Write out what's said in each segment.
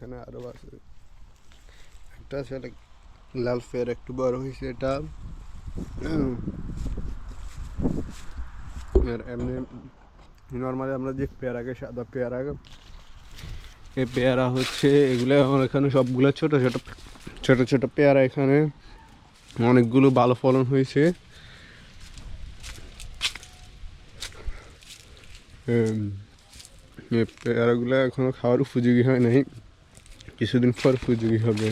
এখানে আরও আছে। একটা আছে লাল ফের একটু বড় হয়েছে এটা। আর এমনি নর্মালি আমরা যে পেয়ারাকে সাদা পেয়ারা, এই পেয়ারা হচ্ছে, এগুলো আমার এখানে সবগুলো ছোট ছোট ছোট ছোট পেয়ারা এখানে। অনেকগুলো ভালো ফলন হয়েছে। পেয়ারাগুলো এখনও খাওয়ার উপযোগী হয় নাই। কিছুদিন পর উপযোগী হবে।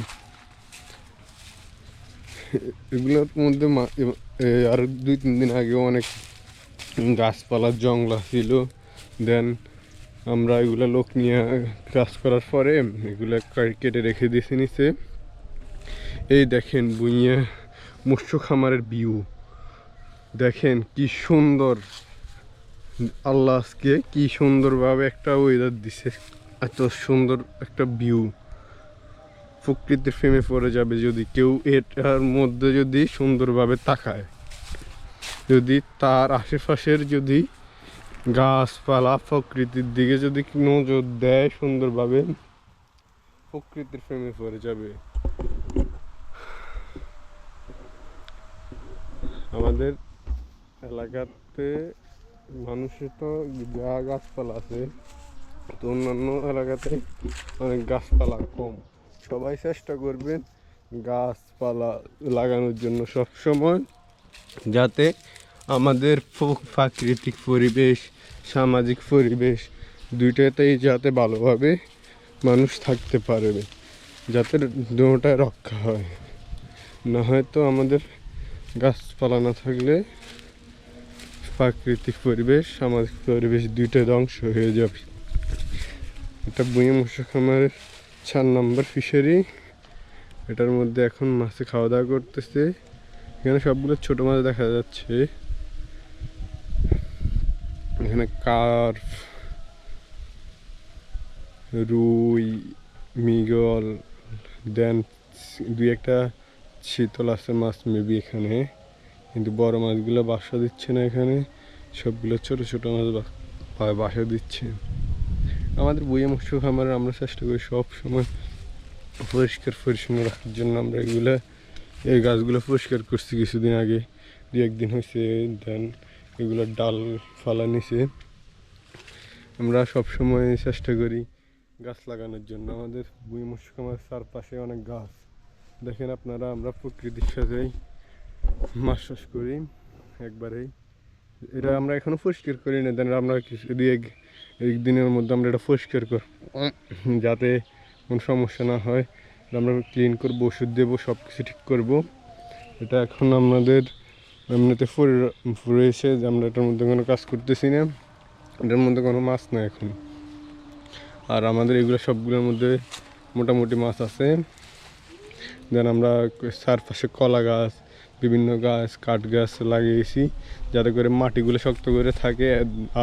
এগুলোর মধ্যে আর দুই, তিন দিন আগেও অনেক গাছপালার জঙ্গলা ছিল। দেন আমরা এগুলো লোক নিয়ে কাজ করার পরে এগুলো কেটে রেখে দিয়েছি নিচে। এই দেখেন বুইয়ে মৎস্য খামারের ভিউ দেখেন কি সুন্দর। আল্লাহ আজকে কি সুন্দরভাবে একটা ওয়েদার দিছে। এত সুন্দর একটা ভিউ প্রকৃতির ফেমে পড়ে যাবে যদি কেউ এটার মধ্যে যদি সুন্দরভাবে তাকায়। যদি তার আশেপাশের যদি গাছপালা প্রকৃতির দিকে যদি নজর দেয় সুন্দরভাবে, প্রকৃতির প্রেমে পড়ে যাবে। আমাদের এলাকাতে মানুষের তো যা গাছপালা আছে, তো অন্যান্য এলাকাতে অনেক গাছপালা কম। সবাই চেষ্টা করবেন গাছপালা লাগানোর জন্য সব সময় যাতে আমাদের প্রাকৃতিক পরিবেশ, সামাজিক পরিবেশ দুইটাতেই যাতে ভালোভাবে মানুষ থাকতে পারবে যাতে দুটাই রক্ষা হয়। না হয়তো আমাদের গাছপালা না থাকলে প্রাকৃতিক পরিবেশ, সামাজিক পরিবেশ দুইটা ধ্বংস হয়ে যাবে। এটা বুয়ে মশা খামারের চার নম্বর ফিশারি এটার মধ্যে এখন মাছে খাওয়া দাওয়া করতেছে। এখানে সবগুলো ছোট মাছ দেখা যাচ্ছে। এখানে কার্প রুই, মিগল দেন দুই একটা শীতল আছে মাছ মেবি এখানে। কিন্তু বড় মাছগুলো বাসা দিচ্ছে না এখানে। সবগুলো ছোট ছোট মাছ বাসা দিচ্ছে। আমাদের বইয়ে মৎস্য খামারে আমরা চেষ্টা করি সব সময় পরিষ্কার পরিচ্ছন্ন রাখার জন্য আমরা এগুলো, এই গাছগুলো পরিষ্কার করছি কিছুদিন আগে। দু একদিন হয়েছে দেন এগুলোর ডাল ফালা নিছে। আমরা সব সময় চেষ্টা করি গাছ লাগানোর জন্য। আমাদের বুই মৎস্য খামারের চারপাশে অনেক গাছ। দেখেন আপনারা, আমরা প্রকৃতির সাথেই মাছ চাষ করি একবারেই। এটা আমরা এখনও পরিষ্কার করি না, দেন আমরা কিছু এক দিনের মধ্যে আমরা এটা পরিষ্কার কর যাতে কোনো সমস্যা না হয়। আমরা ক্লিন করব ওষুধ দেবো সব কিছু ঠিক করব। এটা এখন আমাদের এমনিতে ফুরে- ফুরেছে যে আমরা এটার মধ্যে কোনো কাজ করতেছি না। এটার মধ্যে কোনো মাছ নাই এখন। আর আমাদের এগুলো সবগুলোর মধ্যে মোটামুটি মাছ আছে। দেন আমরা চারপাশে কলা গাছ বিভিন্ন গাছ, কাঠ গাছ লাগিয়েছি যাতে করে মাটিগুলো শক্ত করে থাকে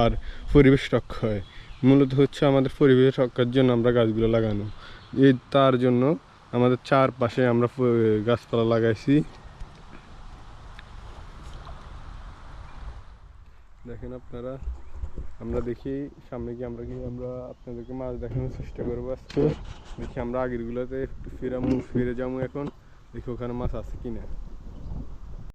আর পরিবেশ রক্ষা হয়। মূলত হচ্ছে আমাদের পরিবেশ রক্ষার জন্য আমরা গাছগুলো লাগানো। এই তার জন্য আমাদের চারপাশে আমরা গাছপালা লাগাইছি। দেখেন আপনারা, আমরা দেখি সামনে কি আমরা কি, আমরা আপনাদেরকে মাছ দেখানোর চেষ্টা করব আজকে। দেখি আমরা আগেরগুলোতে একটু ফিরামু, ফিরে যাব এখন। দেখি ওখানে মাছ আছে কিনা।